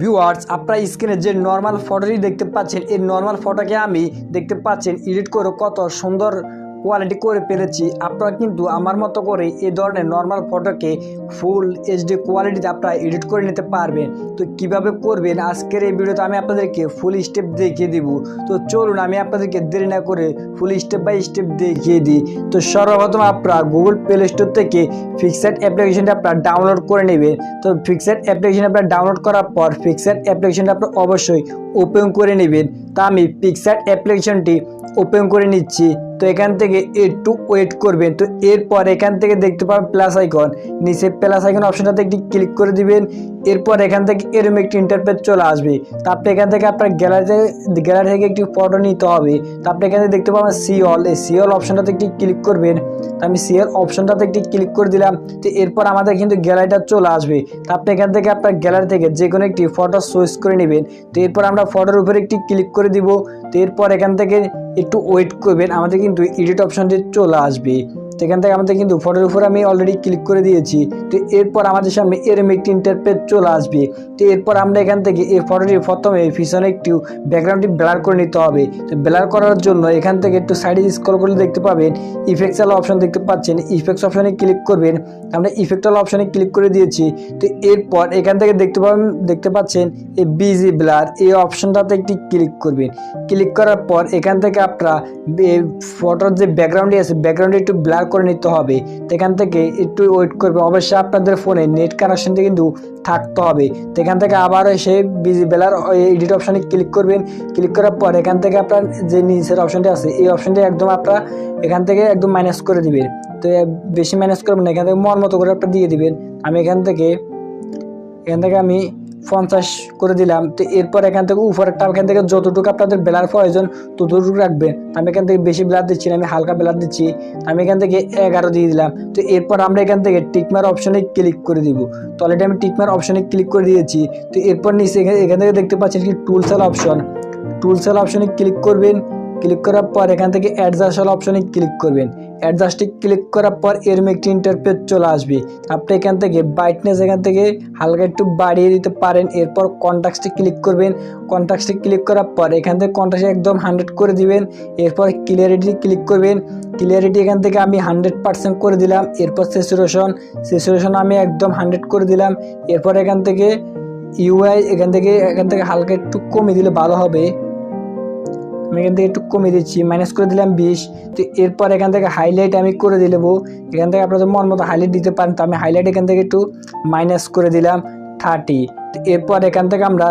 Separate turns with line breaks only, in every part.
Viewers আপনার স্ক্রিনে যে নর্মাল ফটোটি দেখতে পাচ্ছেন, এই নর্মাল ফটোকে আমি দেখতে পাচ্ছেন এডিট করে কত সুন্দর কোয়ালিটি করে পেরেছি আপনারা কিন্তু আমার মতো করে এই ধরনের নর্মাল ফটোকে ফুল এইচডি কোয়ালিটিতে আপনারা এডিট করে নিতে পারবেন। তো কীভাবে করবেন? আজকের এই ভিডিওতে আমি আপনাদেরকে ফুল স্টেপ দেখিয়ে দিব। তো চলুন, আমি আপনাদেরকে দেরি না করে ফুল স্টেপ বাই স্টেপ দেখিয়ে দিই। তো সর্বপ্রথম আপনারা গুগল প্লে স্টোর থেকে ফিক্সড অ্যাপ্লিকেশনটা আপনারা ডাউনলোড করে নেবেন। তো ফিক্সড অ্যাপ্লিকেশন আপনারা ডাউনলোড করার পর ফিক্সড অ্যাপ্লিকেশনটা আপনারা অবশ্যই ওপেন করে নেবেন। তা আমি পিকচার অ্যাপ্লিকেশনটি ওপেন করে নিচ্ছি। তো এখান থেকে একটু ওয়েট করবেন। তো এরপর এখান থেকে দেখতে পাবেন প্লাস আইকন নিচে প্লাস আইকন অপশনটাতে একটি ক্লিক করে দিবেন। এরপর এখান থেকে এরম একটি ইন্টারপেজ চলে আসবে। তারপরে এখান থেকে আপনার গ্যালারিতে গ্যালারি থেকে একটি ফটো নিতে হবে। তারপরে থেকে দেখতে পাবেন সিওল এই সিওল অপশনটাতে একটি ক্লিক করবেন। তো আমি সিএল অপশনটাতে একটি ক্লিক করে দিলাম। তো এরপর আমাদের কিন্তু গ্যালারিটা চলে আসবে। তারপরে এখান থেকে আপনার গ্যালারি থেকে যে কোনো একটি ফটো চয়েস করে নেবেন। তো এরপর আমরা ফটোর উপরে একটি ক্লিক করে দিব। তো এরপর এখান থেকে একটু ওয়েট করবেন আমাদের কিন্তু এডিট অপশনটি চলে আসবে। তো এখান থেকে আমাদের কিন্তু ফটোর উপর আমি অলরেডি ক্লিক করে দিয়েছি। তো এরপর আমাদের সামনে এরম একটি ইন্টারপেজ চলে আসবে। তো এরপর আমরা এখান থেকে এই ফটোটি প্রথমে পিছনে একটু ব্যাকগ্রাউন্ডটি ব্লার করে নিতে হবে। তো ব্লার করার জন্য এখান থেকে একটু সাইডে স্ক্রল করলে দেখতে পাবেন ইফেক্টস আলা অপশন দেখতে পাচ্ছেন। ইফেক্টস অপশনে ক্লিক করবেন। আমরা ইফেক্ট আলা অপশনে ক্লিক করে দিয়েছি। তো এরপর এখান থেকে দেখতে পাবেন, দেখতে পাচ্ছেন এই বিজি ব্লার এই অপশনটাতে একটি ক্লিক করবেন। ক্লিক করার পর এখান থেকে আপনারা ফটোর যে ব্যাকগ্রাউন্ডটি আছে ব্যাকগ্রাউন্ডে একটু ব্লার করে নিতে হবে। তো এখান থেকে একটু ওয়েট করবে। অবশ্যই আপনাদের ফোনে নেট কানেকশনটি কিন্তু থাকতে হবে। তো এখান থেকে আবার এসে বেলার এডিট অপশনে ক্লিক করবেন। ক্লিক করার পর এখান থেকে আপনার যে নিচের অপশনটি আছে, এই অপশনটি একদম আপনারা এখান থেকে একদম মাইনাস করে দিবেন। তো বেশি মাইনাস করবেন না, এখান থেকে মন মতো করে আপনার দিয়ে দিবেন। আমি এখান থেকে এখান থেকে আমি পঞ্চাশ করে দিলাম। তো এরপর এখান থেকে উপরেরটা এখান থেকে যতটুকু আপনাদের বেলার প্রয়োজন ততটুকু রাখবেন। আমি এখান থেকে বেশি বেলার দিচ্ছি না, আমি হালকা বেলার দিচ্ছি। আমি এখান থেকে এগারো দিয়ে দিলাম। তো এরপর আমরা এখান থেকে টিকমার অপশনে ক্লিক করে দিব। তো অলরেডি আমি টিকমার অপশনে ক্লিক করে দিয়েছি। তো এরপর নিচে এখান থেকে দেখতে পাচ্ছেন কি টুলসেল অপশন টুলসেল অপশনে ক্লিক করবেন। ক্লিক করার পর এখান থেকে অ্যাডজাস্ট অপশনে ক্লিক করবেন। অ্যাডজাস্টে ক্লিক করার পর এরম একটি ইন্টারপেজ চলে আসবে। আপনি এখান থেকে ব্রাইটনেস এখান থেকে হালকা একটু বাড়িয়ে দিতে পারেন। এরপর কন্ট্যাক্টে ক্লিক করবেন। কন্ট্যাক্টে ক্লিক করার পর এখান থেকে কন্ট্যাক্টে একদম হান্ড্রেড করে দিবেন। এরপর ক্লিয়ারিটি ক্লিক করবেন। ক্লিয়ারিটি এখান থেকে আমি হান্ড্রেড পার্সেন্ট করে দিলাম। এরপর সেচুরেশন সেচুরেশন আমি একদম হান্ড্রেড করে দিলাম। এরপর এখান থেকে ইউআই এখান থেকে এখান থেকে হালকা একটু কমিয়ে দিলে ভালো হবে। আমি এখান থেকে একটু কমিয়ে দিচ্ছি মাইনাস করে দিলাম বিশ, তো এরপর এখান থেকে হাইলাইট আমি করে দিয়ে দেবো এখান থেকে আপনাদের মন মতো হাইলাইট দিতে পারেন, তো আমি হাইলাইট এখান থেকে একটু মাইনাস করে দিলাম থার্টি তো এরপর এখান থেকে আমরা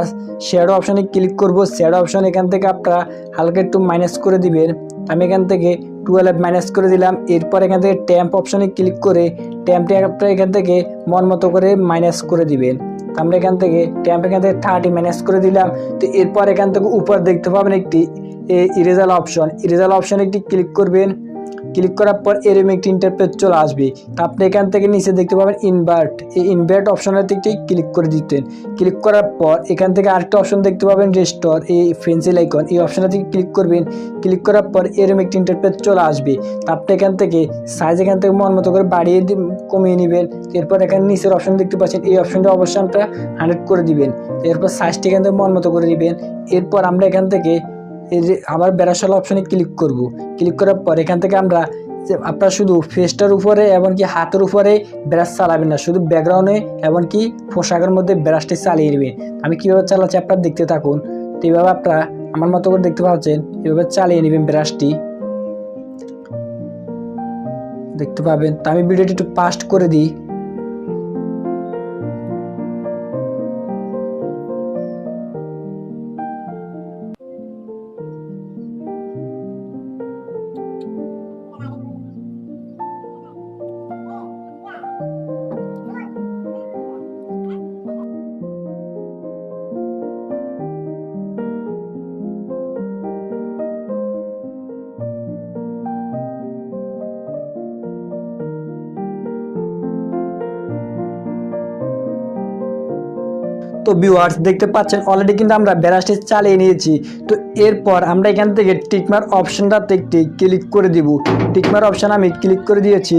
শেয়ার অপশানে ক্লিক করব শেয়ার অপশান এখান থেকে আপনারা হালকা একটু মাইনাস করে দিবেন। আমি এখান থেকে টুয়েলভ মাইনাস করে দিলাম, এরপর এখান থেকে ট্যাম্প অপশানে ক্লিক করে ট্যাম্পটি আপনারা এখান থেকে মন মতো করে মাইনাস করে দিবেন। তো আমরা এখান থেকে ট্যাম্প এখান থেকে থার্টি ম্যানেজ করে দিলাম। তো এরপর এখান থেকে উপর দেখতে পাবেন একটি ইরেজাল অপশন ইরেজাল অপশনে একটি ক্লিক করবেন। ক্লিক করার পর এরম একটি ইন্টারপেজ চলে আসবে। আপনি এখান থেকে নিচে দেখতে পাবেন ইনভার্ট এই ইনভার্ট অপশনের একটি ক্লিক করে দিতেন। ক্লিক করার পর এখান থেকে আরেকটা অপশন দেখতে পাবেন রেস্টোর এই ফেন্সিল আইকন এই অপশনটা থেকে ক্লিক করবেন। ক্লিক করার পর এরম একটি ইন্টারপেজ চলে আসবে। আপনি এখান থেকে সাইজ এখান থেকে মন মতো করে বাড়িয়ে কমিয়ে নেবেন। এরপর এখানে নিচের অপশন দেখতে পাচ্ছেন। এই অপশনটা অবশ্যই আপনারা হান্ড্রেড করে দিবেন। এরপর সাইজটি এখান থেকে মন মতো করে দিবেন এরপর আমরা এখান থেকে আবার বেড়াশালা অপশনে ক্লিক করব। ক্লিক করার পর এখান থেকে আমরা আপনারা শুধু ফেসটার উপরে এমনকি হাতের উপরে ব্রাশ চালাবেন না, শুধু ব্যাকগ্রাউন্ডে এমনকি পোশাকের মধ্যে ব্রাশটি চালিয়ে নেবেন। আমি কীভাবে চালাচ্ছি আপনারা দেখতে থাকুন। তো এইভাবে আপনারা আমার মতো করে দেখতে পাচ্ছেন, এভাবে চালিয়ে নেবেন ব্রাশটি। দেখতে পাবেন। তো আমি ভিডিওটি একটু পাস্ট করে দিই। তো ভিউয়ার্স দেখতে পাচ্ছেন অলরেডি কিন্তু আমরা ব্যারাসটি চালিয়ে নিয়েছি। তো এরপর আমরা এখান থেকে টিকমার অপশানটাতে একটি ক্লিক করে দিব। টিকমার অপশান আমি ক্লিক করে দিয়েছি।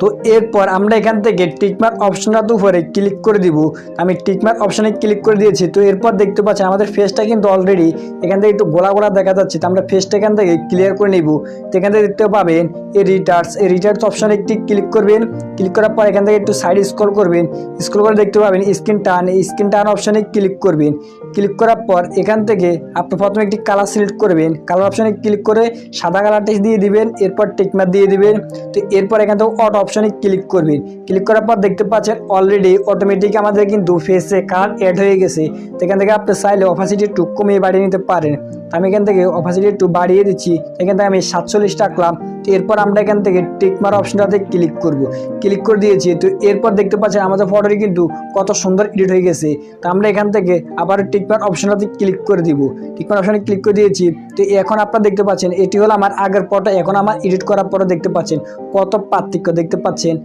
তো এরপর আমরা এখান থেকে টিকমার্ক অপশনটাতে উপরে ক্লিক করে দিব। আমি টিকমার্ক অপশনে ক্লিক করে দিয়েছি। তো এরপর দেখতে পাচ্ছেন আমাদের ফেসটা কিন্তু অলরেডি এখান থেকে একটু গোলা গোলা দেখা যাচ্ছে। তো আমরা ফেসটা এখান থেকে ক্লিয়ার করে নিব। তো এখান থেকে দেখতে পাবেন এই রিটার্স এই রিটার্স অপশনে একটি ক্লিক করবেন। ক্লিক করার পর এখান থেকে একটু সাইড স্ক্রল করবেন। স্ক্রল করে দেখতে পাবেন স্ক্রিন টান এই স্ক্রিন টান অপশনে ক্লিক করবেন। ক্লিক করার পর এখান থেকে আপনি প্রথমে একটি কালার সিলেক্ট করবেন। কালার অপশনে ক্লিক করে সাদা কালারটা দিয়ে দিবেন। এরপর টেকমার দিয়ে দিবেন। তো এরপর এখান থেকে অটো অপশনে ক্লিক করবেন। ক্লিক করার পর দেখতে পাচ্ছেন অলরেডি অটোমেটিক আমাদের কিন্তু ফেসে কার্ড অ্যাড হয়ে গেছে। সেখান থেকে আপনি চাইলে অফাসিটি টুক কমিয়ে বাড়িয়ে নিতে পারেন। আমি এখান থেকে অপাসিটি একটু বাড়িয়ে দিচ্ছি, এখান থেকে আমি সাতচল্লিশ রাখলাম তো এরপর আমরা এখান থেকে টিকমার অপশনটাতে ক্লিক করব। ক্লিক করে দিয়েছি, তো এরপর দেখতে পাচ্ছেন আমাদের ফটোটি কিন্তু কত সুন্দর এডিট হয়ে গেছে। তো আমরা এখান থেকে আবার টিকমার অপশনটাতে ক্লিক করে দিব। টিকমার অপশনে ক্লিক করে দিয়েছি, তো এখন আপনারা দেখতে পাচ্ছেন, এটি হলো আমার আগের ফটো এখন আমার এডিট করার পরে দেখতে পাচ্ছেন। কত পার্থক্য দেখতে পাচ্ছেন?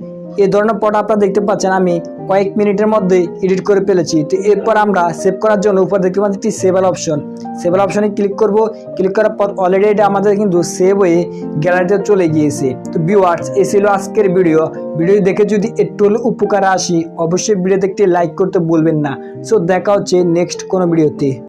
এই ধরনের ফটো আপনারা দেখতে পাচ্ছেন, আমি কয়েক মিনিটের মধ্যে এডিট করে ফেলেছি। তো এরপর আমরা সেভ করার জন্য উপর দেখতে পাচ্ছি একটি save all option save all অপশনে ক্লিক করব। ক্লিক করার পর অলরেডি এটা আমাদের কিন্তু সেভ হয়ে গ্যালারিতে চলে গিয়েছে। তো ভিউয়ার্স এই ছিল আজকের ভিডিও ভিডিও দেখে যদি একটু হলেও উপকার আসি, অবশ্যই ভিডিওতে একটি লাইক করতে বলবেন না। সো দেখা হচ্ছে নেক্সট কোনো ভিডিওতে